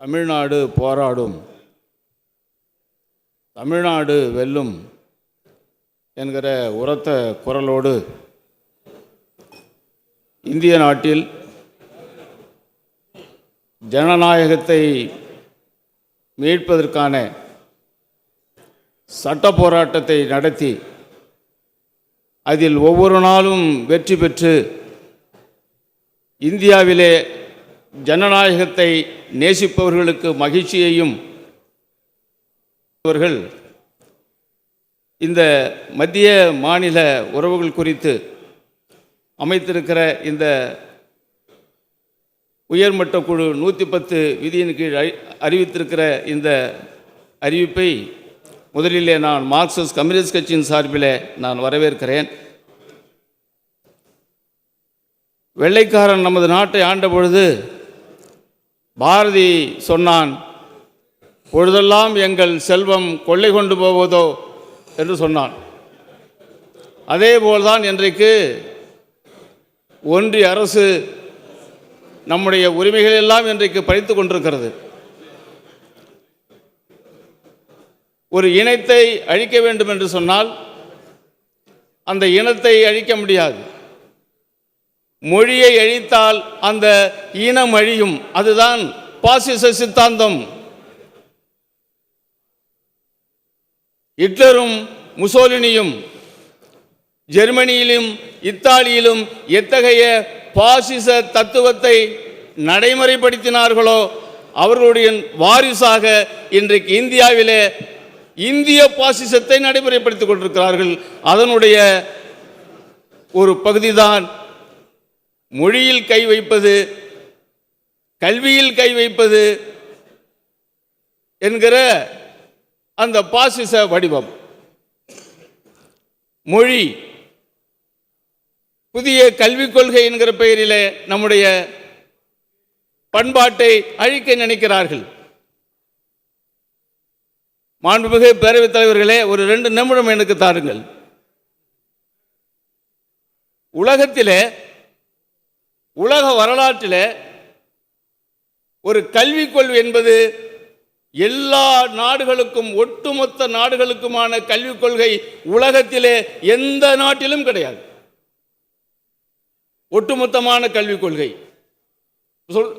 தமிழ்நாடு போராடும். தமிழ்நாடு வெல்லும் என்கிற உரத்த குரலோடு இந்திய நாட்டில் ஜனநாயகத்தை மீட்பதற்கான சட்ட போராட்டத்தை நடத்தி அதில் ஒவ்வொரு நாளும் வெற்றி பெற்று இந்தியாவிலே ஜனநாயகத்தை நேசிப்பவர்களுக்கு மகிழ்ச்சியையும் அவர்கள் இந்த மத்திய மாநில உறவுகள் குறித்து அமைத்திருக்கிற இந்த உயர்மட்ட குழு நூற்றி பத்து விதியின் கீழ் அறி அறிவித்திருக்கிற இந்த அறிவிப்பை முதலிலே நான் மார்க்சிஸ்ட் கம்யூனிஸ்ட் கட்சியின் சார்பில் நான் வரவேற்கிறேன். வெள்ளைக்காரன் நமது நாட்டை ஆண்ட பொழுது பாரதி சொன்னான் பொழுதெல்லாம் எங்கள் செல்வம் கொள்ளை கொண்டு போவதோ? என்று சொன்னான். அதே போல்தான் இன்றைக்கு ஒன்றிய அரசு நம்முடைய உரிமைகள் எல்லாம் இன்றைக்கு பறித்து கொண்டிருக்கிறது. ஒரு இனத்தை அழிக்க வேண்டும் என்று சொன்னால் அந்த இனத்தை அழிக்க முடியாது. மொழியை அழித்தால் அந்த இனம் அழியும். அதுதான் பாசிச சித்தாந்தம். ஹிட்லரும் முசோலினியும் ஜெர்மனியிலும் இத்தாலியிலும் எத்தகைய பாசிச தத்துவத்தை நடைமுறைப்படுத்தினார்களோ அவர்களுடைய வாரிசாக இன்றைக்கு இந்தியாவிலே இந்திய பாசிசத்தை நடைமுறைப்படுத்திக் கொண்டிருக்கிறார்கள். அதனுடைய ஒரு பகுதிதான் மொழியில் கை வைப்பது கல்வியில் கை வைப்பது என்கிற அந்த பாசிச வடிவம். மொழி புதிய கல்விக் கொள்கை என்கிற பெயரிலே நம்முடைய பண்பாட்டை அழிக்க நினைக்கிறார்கள். மாண்புமிகு பேரவைத் தலைவர்களே ஒரு ரெண்டு நிமிடம் எனக்கு தாருங்கள். உலகத்திலே உலக வரலாற்றில் ஒரு கல்விக் கொள்கை என்பது எல்லா நாடுகளுக்கும் ஒட்டுமொத்த நாடுகளுக்குமான கல்விக் கொள்கை உலகத்திலே எந்த நாட்டிலும் கிடையாது. ஒட்டுமொத்தமான கல்விக் கொள்கை சொல்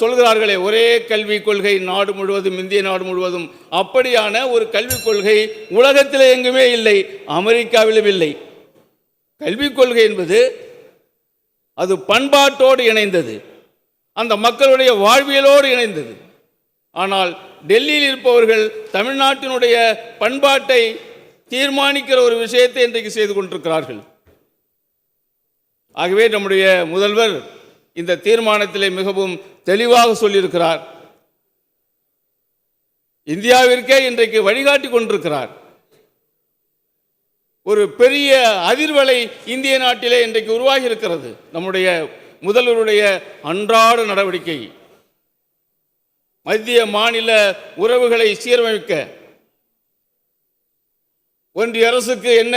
சொல்கிறார்களே ஒரே கல்விக் கொள்கை நாடு முழுவதும் இந்திய நாடு முழுவதும் அப்படியான ஒரு கல்விக் கொள்கை உலகத்தில் எங்குமே இல்லை அமெரிக்காவிலும் இல்லை. கல்விக் கொள்கை என்பது அது பண்பாட்டோடு இணைந்தது. அந்த மக்களுடைய வாழ்வியலோடு இணைந்தது. ஆனால் டெல்லியில் இருப்பவர்கள் தமிழ்நாட்டினுடைய பண்பாட்டை தீர்மானிக்கிற ஒரு விஷயத்தை இன்றைக்கு செய்து கொண்டிருக்கிறார்கள். ஆகவே நம்முடைய முதல்வர் இந்த தீர்மானத்திலே மிகவும் தெளிவாக சொல்லியிருக்கிறார். இந்தியாவிற்கே இன்றைக்கு வழிகாட்டி கொண்டிருக்கிறார். ஒரு பெரிய அதிர்வலை இந்திய நாட்டிலே இன்றைக்கு உருவாகி இருக்கிறது நம்முடைய முதல்வருடைய அன்றாட நடவடிக்கை. மத்திய மாநில உறவுகளை சீரமைக்க. ஒன்றிய அரசுக்கு என்ன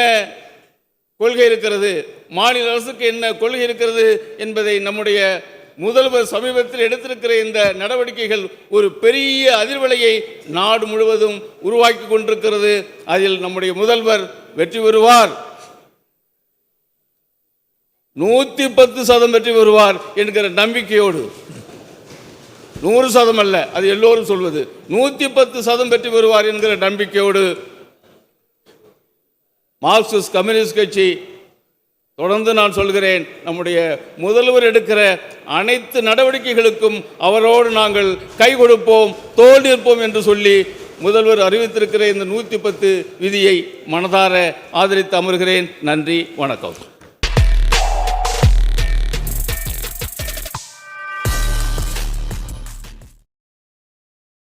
கொள்கை இருக்கிறது? மாநில அரசுக்கு என்ன கொள்கை இருக்கிறது என்பதை நம்முடைய முதல்வர் சமீபத்தில் எடுத்திருக்கிற இந்த நடவடிக்கைகள் ஒரு பெரிய அதிர்வலையை நாடு முழுவதும் உருவாக்கி கொண்டிருக்கிறது. அதில் நம்முடைய முதல்வர் வெற்றி பெறுவார். நூத்தி பத்து சதம் வெற்றி பெறுவார் என்கிற நம்பிக்கையோடு. நூறு சதம் அல்ல அது எல்லோரும் சொல்வது. நூத்தி பத்து சதம் வெற்றி பெறுவார் என்கிற நம்பிக்கையோடு மார்க்சிஸ்ட் கம்யூனிஸ்ட் கட்சி தொடர்ந்து நான் சொல்கிறேன் நம்முடைய முதல்வர் எடுக்கிற அனைத்து நடவடிக்கைகளுக்கும் அவரோடு நாங்கள் கை கொடுப்போம் தோல் நிற்போம் என்று சொல்லி முதல்வர் அறிவித்திருக்கிற இந்த நூற்றி பத்து விதியை மனதார ஆதரித்து அமர்கிறேன். நன்றி வணக்கம்.